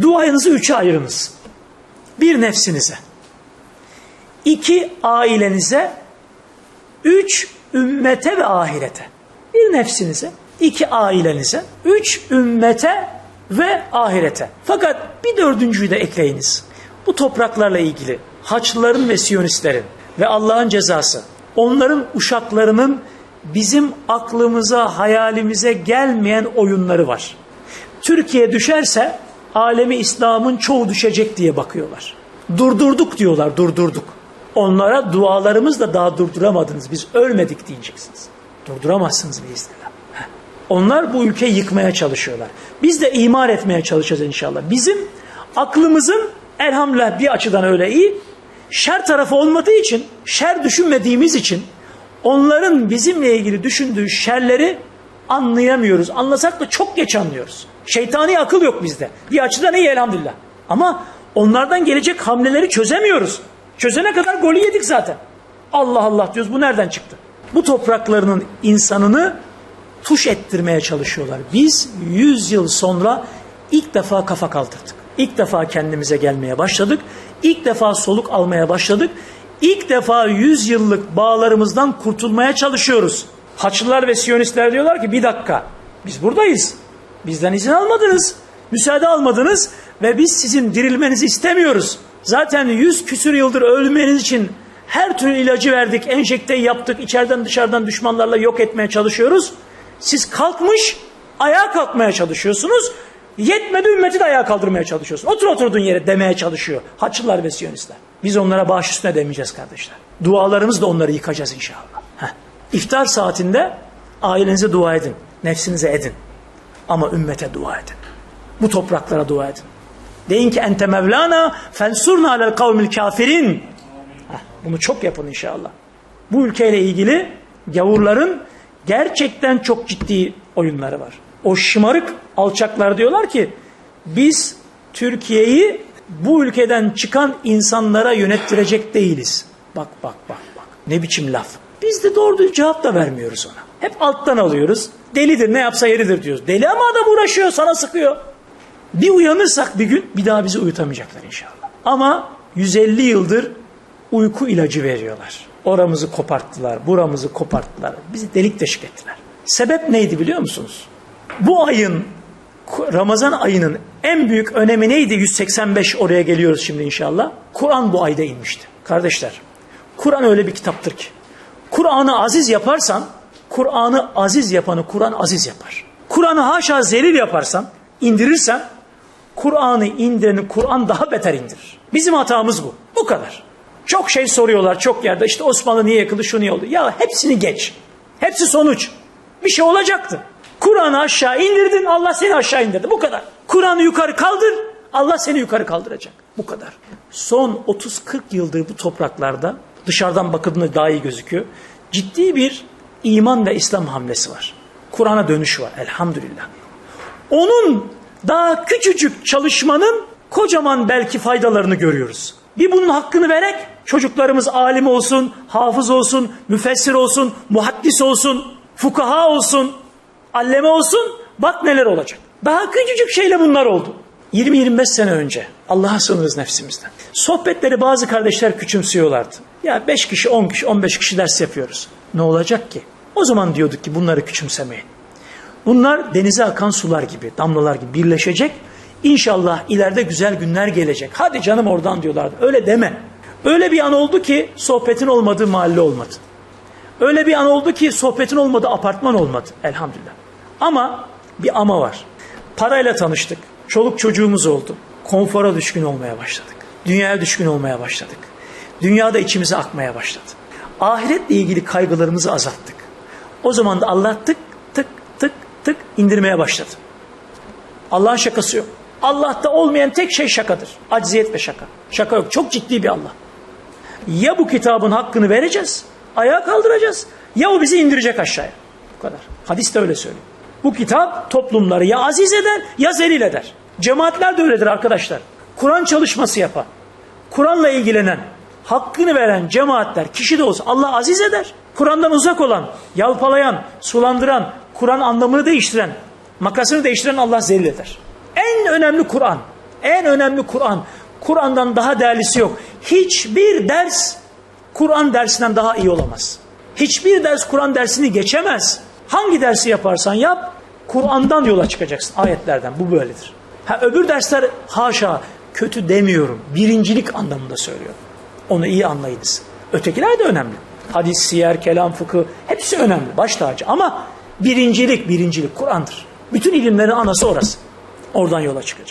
Duanızı üçe ayırınız. Bir nefsinize. iki ailenize. Üç ümmete ve ahirete. Bir nefsinize. iki ailenize. Üç ümmete ve ahirete. Fakat bir dördüncüyü de ekleyiniz. Bu topraklarla ilgili Haçlıların ve Siyonistlerin ve Allah'ın cezası onların uşaklarının bizim aklımıza, hayalimize gelmeyen oyunları var. Türkiye düşerse alemi İslam'ın çoğu düşecek diye bakıyorlar. Durdurduk diyorlar, durdurduk. Onlara dualarımızla daha durduramadınız. Biz ölmedik diyeceksiniz. Durduramazsınız biiznillah. Onlar bu ülkeyi yıkmaya çalışıyorlar. Biz de imar etmeye çalışacağız inşallah. Bizim aklımızın elhamdülillah bir açıdan öyle iyi. Şer tarafı olmadığı için, şer düşünmediğimiz için onların bizimle ilgili düşündüğü şerleri anlayamıyoruz. Anlasak da çok geç anlıyoruz. Şeytani akıl yok bizde. Bir açıdan iyi elhamdülillah. Ama onlardan gelecek hamleleri çözemiyoruz. Çözene kadar golü yedik zaten. Allah Allah diyoruz bu nereden çıktı? Bu topraklarının insanını tuş ettirmeye çalışıyorlar. Biz 100 yıl sonra ilk defa kafa kaldırdık. İlk defa kendimize gelmeye başladık. İlk defa soluk almaya başladık. İlk defa 100 yıllık bağlarımızdan kurtulmaya çalışıyoruz. Haçlılar ve Siyonistler diyorlar ki bir dakika biz buradayız. Bizden izin almadınız. Müsaade almadınız ve biz sizin dirilmenizi istemiyoruz. Zaten yüz küsür yıldır ölmeniz için her türlü ilacı verdik, enjekteyi yaptık, içeriden dışarıdan düşmanlarla yok etmeye çalışıyoruz. Siz kalkmış, ayağa kalkmaya çalışıyorsunuz. Yetmedi ümmeti de ayağa kaldırmaya çalışıyorsun. Otur oturduğun yere demeye çalışıyor. Haçlılar ve Siyonistler. Biz onlara bağış üstüne demeyeceğiz kardeşler. Dualarımızla onları yıkacağız inşallah. İftar saatinde ailenize dua edin. Nefsinize edin. Ama ümmete dua edin. Bu topraklara dua edin. Deyin ki ente mevlana fensurna alel kavmil kafirin. Heh, bunu çok yapın inşallah. Bu ülkeyle ilgili gavurların gerçekten çok ciddi oyunları var. O şımarık alçaklar diyorlar ki biz Türkiye'yi bu ülkeden çıkan insanlara yönettirecek değiliz. Bak bak bak bak. Ne biçim laf. Biz de doğru cevap da vermiyoruz ona. Hep alttan alıyoruz. Delidir ne yapsa yeridir diyoruz. Deli ama adam uğraşıyor sana sıkıyor. Bir uyanırsak bir gün bir daha bizi uyutamayacaklar inşallah. Ama 150 yıldır uyku ilacı veriyorlar. Oramızı koparttılar, buramızı koparttılar. Bizi delik deşik ettiler. Sebep neydi biliyor musunuz? Bu ayın Ramazan ayının en büyük önemi neydi? 185 oraya geliyoruz şimdi inşallah. Kur'an bu ayda inmişti. Kardeşler, Kur'an öyle bir kitaptır ki. Kur'an'ı aziz yaparsan, Kur'an'ı aziz yapanı Kur'an aziz yapar. Kur'an'ı haşa zelil yaparsan, indirirsen, Kur'an'ı indireni Kur'an daha beter indirir. Bizim hatamız bu. Bu kadar. Çok şey soruyorlar çok yerde. İşte Osmanlı niye yakıldı, şu niye oldu? Ya hepsini geç. Hepsi sonuç. Bir şey olacaktı. Kur'an'ı aşağı indirdin, Allah seni aşağı indirdi. Bu kadar. Kur'an'ı yukarı kaldır, Allah seni yukarı kaldıracak. Bu kadar. Son 30-40 yıldır bu topraklarda dışarıdan bakıldığında daha iyi gözüküyor. Ciddi bir iman ve İslam hamlesi var. Kur'an'a dönüş var elhamdülillah. Onun daha küçücük çalışmanın kocaman belki faydalarını görüyoruz. Bir bunun hakkını vererek çocuklarımız alim olsun, hafız olsun, müfessir olsun, muhaddis olsun, fukaha olsun, alleme olsun bak neler olacak. Daha küçücük şeyle bunlar oldu. 20-25 sene önce Allah'a sığınırız nefsimizden. Sohbetleri bazı kardeşler küçümsüyorlardı. Ya 5 kişi, 10 kişi, 15 kişi ders yapıyoruz. Ne olacak ki? O zaman diyorduk ki bunları küçümsemeyin. Bunlar denize akan sular gibi, damlalar gibi birleşecek. İnşallah ileride güzel günler gelecek. Hadi canım oradan diyorlardı. Öyle deme. Öyle bir an oldu ki sohbetin olmadığı mahalle olmadı. Öyle bir an oldu ki sohbetin olmadığı apartman olmadı. Elhamdülillah. Ama bir ama var. Parayla tanıştık. Çoluk çocuğumuz oldu. Konfora düşkün olmaya başladık. Dünyaya düşkün olmaya başladık. Dünyada içimize akmaya başladı. Ahiretle ilgili kaygılarımızı azalttık. O zaman da Allah tık tık tık tık indirmeye başladı. Allah'ın şakası yok. Allah'ta olmayan tek şey şakadır. Acziyet ve şaka. Şaka yok. Çok ciddi bir Allah. Ya bu kitabın hakkını vereceğiz, ayağa kaldıracağız. Ya o bizi indirecek aşağıya. Bu kadar. Hadis de öyle söylüyor. Bu kitap toplumları ya aziz eder ya zelil eder. Cemaatler de öyledir arkadaşlar. Kur'an çalışması yapan, Kur'an'la ilgilenen, hakkını veren cemaatler kişi de olsa Allah aziz eder. Kur'an'dan uzak olan, yalpalayan, sulandıran, Kur'an anlamını değiştiren, makasını değiştiren Allah zelil eder. En önemli Kur'an. En önemli Kur'an. Kur'an'dan daha değerlisi yok. Hiçbir ders Kur'an dersinden daha iyi olamaz. Hiçbir ders Kur'an dersini geçemez. Hangi dersi yaparsan yap, Kur'an'dan yola çıkacaksın, ayetlerden. Bu böyledir. Ha, öbür dersler haşa kötü demiyorum. Birincilik anlamında söylüyorum. Onu iyi anlayınız. Ötekiler de önemli. Hadis, siyer, kelam, fıkıh hepsi önemli. Baş tacı ama birincilik, birincilik Kur'an'dır. Bütün ilimlerin anası orası. Oradan yola çıkacak.